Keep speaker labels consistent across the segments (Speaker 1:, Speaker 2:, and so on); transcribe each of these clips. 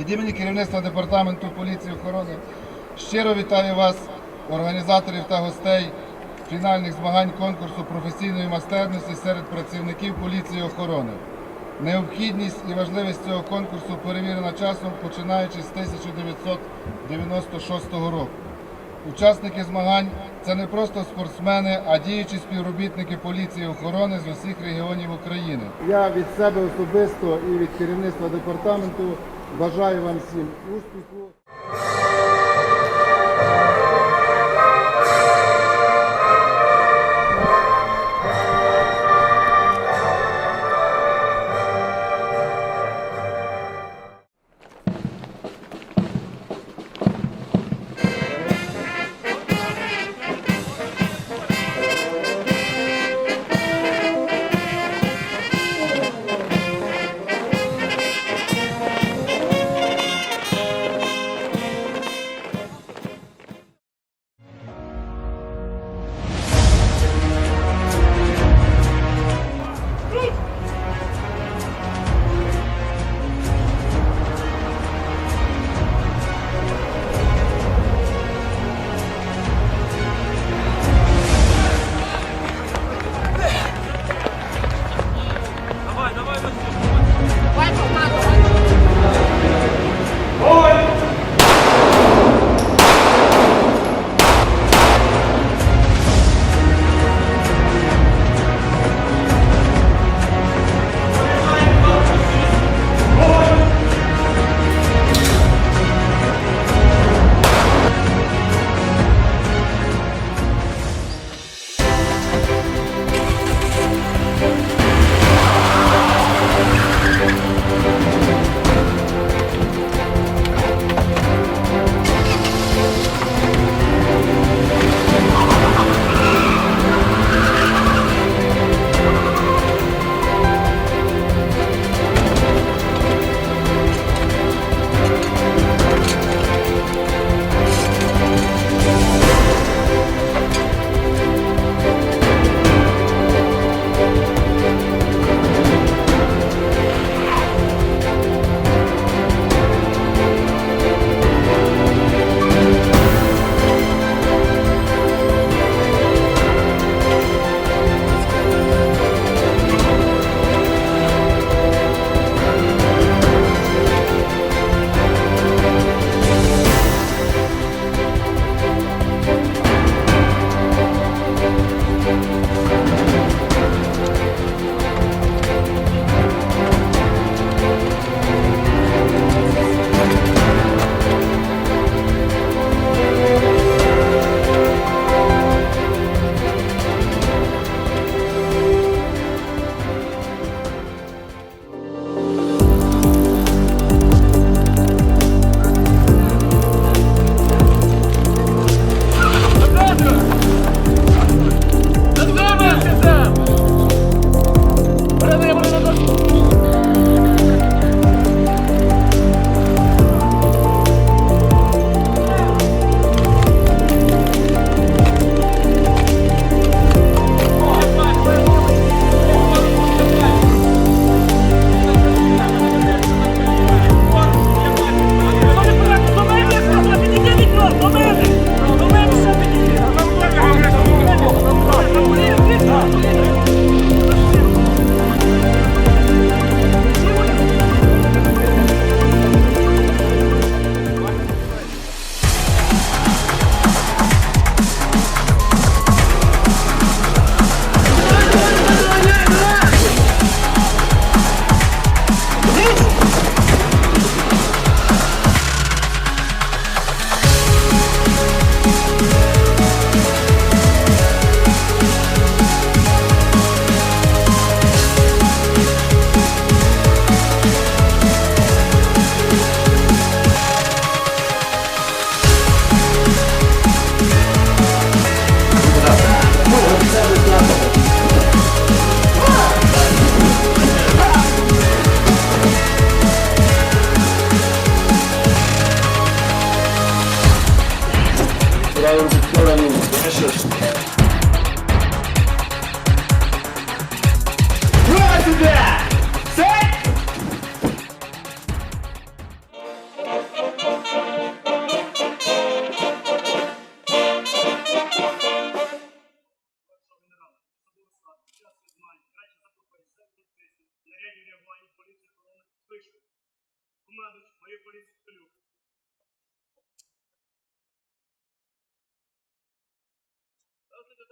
Speaker 1: Від імені керівництва департаменту поліції охорони щиро вітаю вас, організаторів та гостей фінальних змагань конкурсу професійної майстерності серед працівників поліції охорони. Необхідність і важливість цього конкурсу перевірена часом, починаючи з 1996 року. Учасники змагань це не просто спортсмени, а діючі співробітники поліції охорони з усіх регіонів України. Я від себе особисто і від керівництва департаменту бажаю вам всім успіху.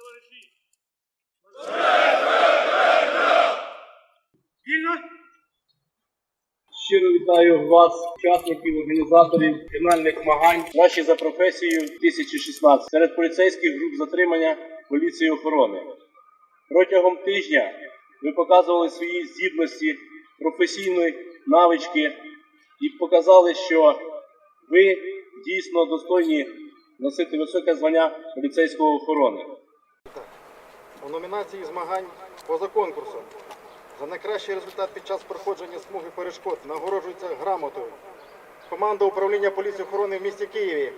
Speaker 2: Товариші!
Speaker 3: Щиро вітаю вас, учасників, організаторів фінальних змагань «Наші за професією 2016 серед поліцейських груп затримання поліції охорони. Протягом тижня ви показували свої здібності, професійні навички і показали, що ви дійсно достойні носити високе звання поліцейського охорони.
Speaker 4: У номінації змагань поза конкурсом за найкращий результат під час проходження смуги перешкод нагороджується грамотою. Команда управління поліції охорони в місті Києві.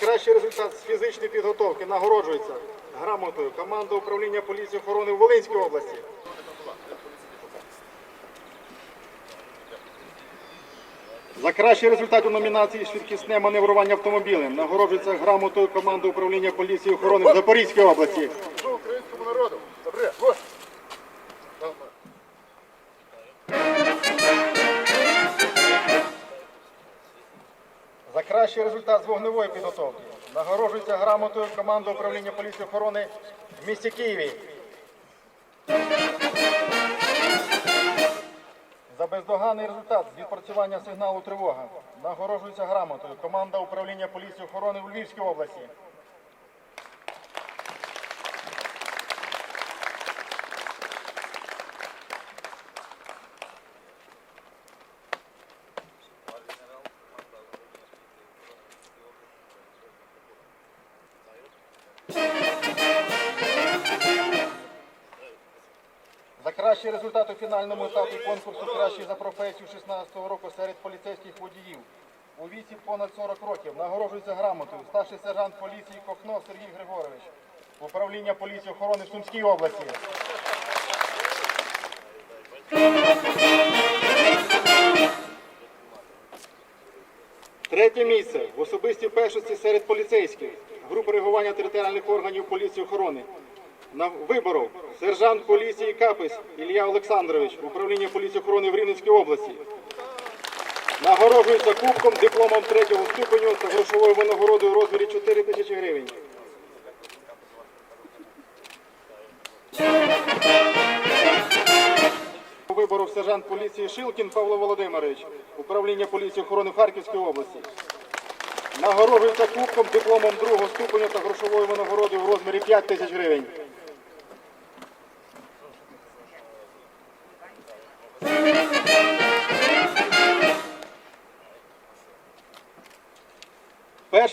Speaker 4: Кращий результат з фізичної підготовки нагороджується грамотою команда управління поліції охорони в Волинській області. За кращий результат у номінації швидкісне маневрування автомобілем нагороджується грамотою команди управління поліції охорони в Запорізькій області.
Speaker 1: Українському народу. Добре, ось.
Speaker 4: За кращий результат з вогневої підготовки нагороджується грамотою команди управління поліції охорони в місті Києві. За бездоганний результат відпрацювання сигналу тривога нагороджується грамотою команда управління поліції охорони у Львівській області. За кращий результат у фінальному етапі конкурсу «Кращий за професію 16-го року серед поліцейських водіїв у віці понад 40 років нагороджується грамотою старший сержант поліції Кохно Сергій Григорович, управління поліції охорони в Сумській області. Третє місце в особистій першості серед поліцейських групи реагування територіальних органів поліції охорони. На виборов сержант поліції Капис Ілля Олександрович, управління поліції охорони в Рівненській області. Нагороджується кубком, дипломом третього ступеню та грошовою винагородою у розмірі 4 тисячі гривень. Виборов сержант поліції Шилкін Павло Володимирович, управління поліції охорони в Харківській області. Нагороджується кубком, дипломом другого ступеню та грошовою винагородою в розмірі 5 тисяч гривень.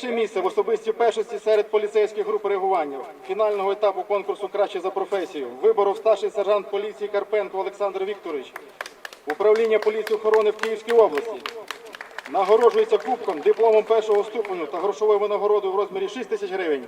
Speaker 4: Перше місце в особистій першості серед поліцейських груп реагування фінального етапу конкурсу краще за професію. Виборов старший сержант поліції Карпенко Олександр Вікторович, управління поліції охорони в Київській області. Нагороджується кубком, дипломом першого ступеню та грошовою винагородою в розмірі 6 тисяч гривень.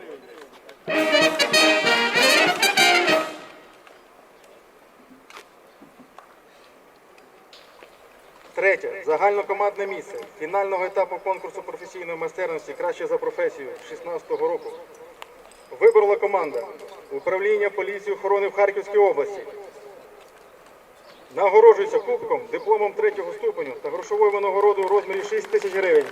Speaker 4: Загальнокомандне місце фінального етапу конкурсу професійної майстерності краще за професію 2016 року. Вибрала команда управління поліції охорони в Харківській області. Нагороджується кубком, дипломом третього ступеню та грошовою винагородою у розмірі 6 тисяч гривень.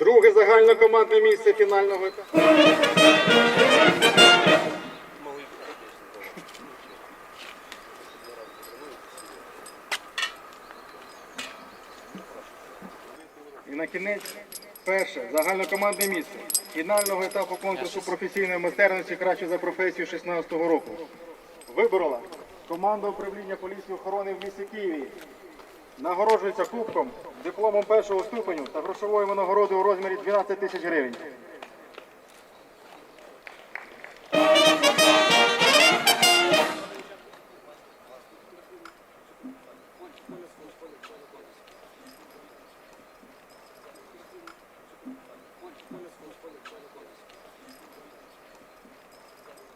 Speaker 4: Друге загальнокомандне місце фінального етапу. І на кінець перше загальнокомандне місце фінального етапу конкурсу професійної майстерності краще за професію 16 року. Виборола команда управління поліції охорони в місті Києві. Нагороджується кубком, дипломом першого ступеню та грошовою винагородою у розмірі 12 тисяч гривень.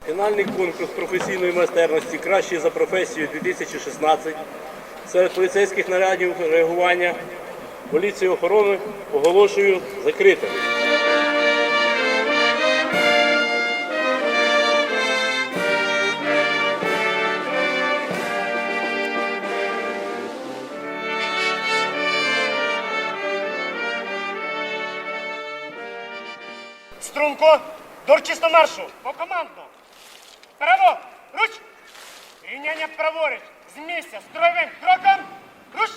Speaker 3: Фінальний конкурс професійної майстерності кращий за професією 2016 серед поліцейських нарядів реагування поліції охорони оголошую закритим.
Speaker 5: Струнко, дорчисто маршу, по команду. Право, руч! Рівняння праворуч, з місця, строєвим кроком, руш!